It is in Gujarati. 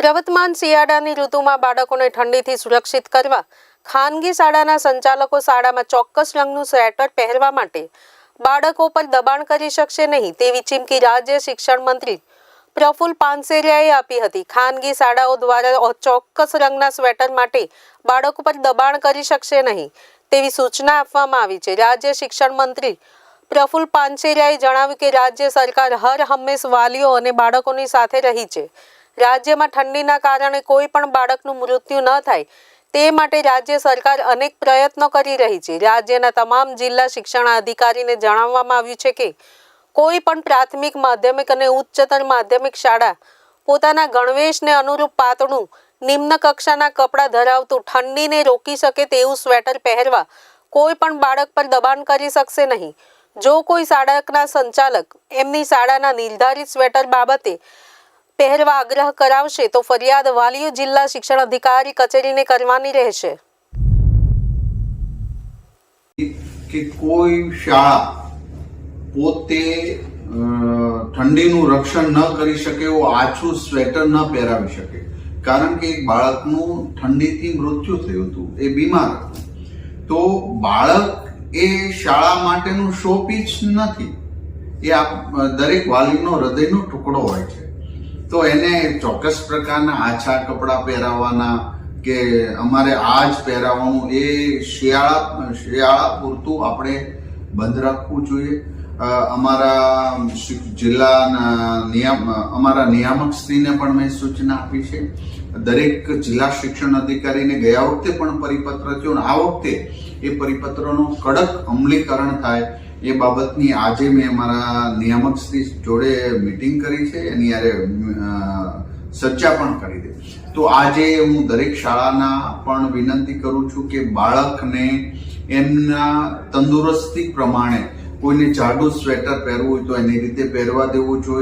પ્રવર્તમાન શિયાળાની ઋતુમાં બાળકોને ઠંડીથી સુરક્ષિત કરવા ખાનગી શાળાના સંચાલકો શાળામાં ચોક્કસ રંગનું સ્વેટર પહેરવા માટે બાળકો પર દબાણ કરી શકશે નહીં તેવી ચીમકી રાજ્ય શિક્ષણ મંત્રી પ્રફુલ પાનસેરિયાએ આપી હતી. ખાનગી શાળાઓ દ્વારા ચોક્કસ રંગના સ્વેટર માટે બાળકો પર દબાણ કરી શકશે નહીં તેવી સૂચના આપવામાં આવી છે. રાજ્ય શિક્ષણ મંત્રી પ્રફુલ પાનસેરિયાએ જણાવ્યું કે રાજ્ય સરકાર હર હંમેશ વાલીઓ અને બાળકોની સાથે રહી છે. રાજ્યમાં ઠંડીના કારણે કોઈ પણ બાળકનું મૃત્યુ ન થાય, તે માટે રાજ્ય સરકાર અનેક પ્રયત્નો કરી રહી છે. રાજ્યના તમામ જિલ્લા શિક્ષણ અધિકારીને જણાવવામાં આવ્યું છે કે, કોઈ પણ પ્રાથમિક માધ્યમિક અને ઉચ્ચતર માધ્યમિક શાળા પોતાના ગણવેશને અનુરૂપ પાતળું, નિમ્ન કક્ષાના કપડાં ધરાવતું, ઠંડીને રોકી શકે તેવું સ્વેટર પહેરવા કોઈ પણ બાળક પર દબાણ કરી શકશે નહીં. જો કોઈ શાળાના સંચાલક એમની શાળાના નિર્ધારિત સ્વેટર બાબતે પહેરવા આગ્રહ કરાવશે તો ફરિયાદ વાલીઓ જિલ્લા શિક્ષણ અધિકારી કચેરીને કરવાની રહેશે. કે કોઈ શાળા પોતે ઠંડીનું રક્ષણ ન કરી શકે એવું આછું સ્વેટર ન પહેરાવી શકે. કારણ કે એક બાળકનું ઠંડીથી મૃત્યુ થયું હતું, એ બીમાર હતું. તો બાળક એ શાળા માટેનું શોપીચ નથી. એ દરેક વાલીનો હૃદયનો ટુકડો હોય છે. તો એને ચોક્કસ પ્રકારના આછા કપડાં પહેરાવવાના કે અમારે આ જ પહેરાવવાનું એ શિયાળા શિયાળા પૂરતું આપણે બંધ રાખવું જોઈએ. અમારા જિલ્લાના નિયામ અમારા નિયામક શ્રીને પણ મેં સૂચના આપી છે. દરેક જિલ્લા શિક્ષણ અધિકારીને ગયા વખતે પણ પરિપત્ર થયો અને આ વખતે એ પરિપત્રનું કડક અમલીકરણ થાય એ બાબતની આજે મેં અમારા નિયામક શ્રી જોડે મિટિંગ કરી છે. એની યારે ચર્ચા પણ કરી દે. તો આજે હું દરેક શાળાના પણ વિનંતી કરું છું કે બાળકને એમના તંદુરસ્તી પ્રમાણે કોઈને જાડું સ્વેટર પહેરવું હોય તો એની રીતે પહેરવા દેવું જોઈએ.